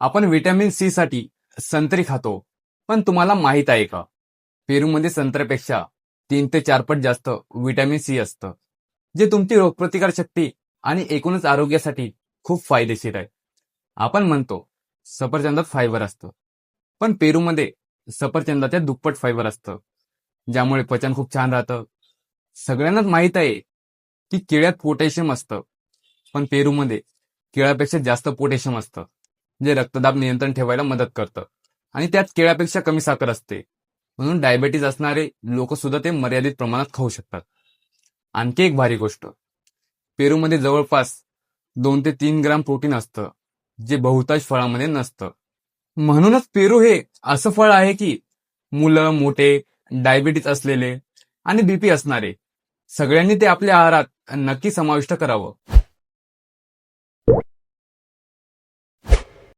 आपण vitamin C साठी संत्री खातो पण तुम्हाला माहीत आहे का? पेरूमध्ये संत्र्यापेक्षा तीन ते चार पट जास्त व्हिटॅमिन सी असतं जे तुमची रोगप्रतिकार शक्ती आणि एकूणच आरोग्यासाठी खूप फायदेशीर आहे. आपण म्हणतो सफरचंदात फायबर असतं पण पेरूमध्ये सफरचंदाच्या दुप्पट फायबर असतं ज्यामुळे पचन खूप छान राहतं. सगळ्यांनाच माहीत आहे की केळ्यात पोटॅशियम असतं पण पेरूमध्ये केळ्यापेक्षा जास्त पोटॅशियम असतं. जे रक्तदाब नियंत्रण ठेवायला मदत करतं. आणि त्यात केळ्यापेक्षा कमी साखर असते. म्हणून डायबेटीज असणारे लोक सुद्धा ते मर्यादित प्रमाणात खाऊ शकतात. आणखी एक भारी गोष्ट. पेरूमध्ये जवळपास दोन ते तीन ग्राम प्रोटीन असतं जे बहुतांश फळामध्ये नसतं. म्हणूनच पेरू हे असं फळ आहे की मुलं मोठे डायबिटीज असलेले आणि बीपी असणारे सगळ्यांनी ते आपल्या आहारात नक्की समाविष्ट करावं.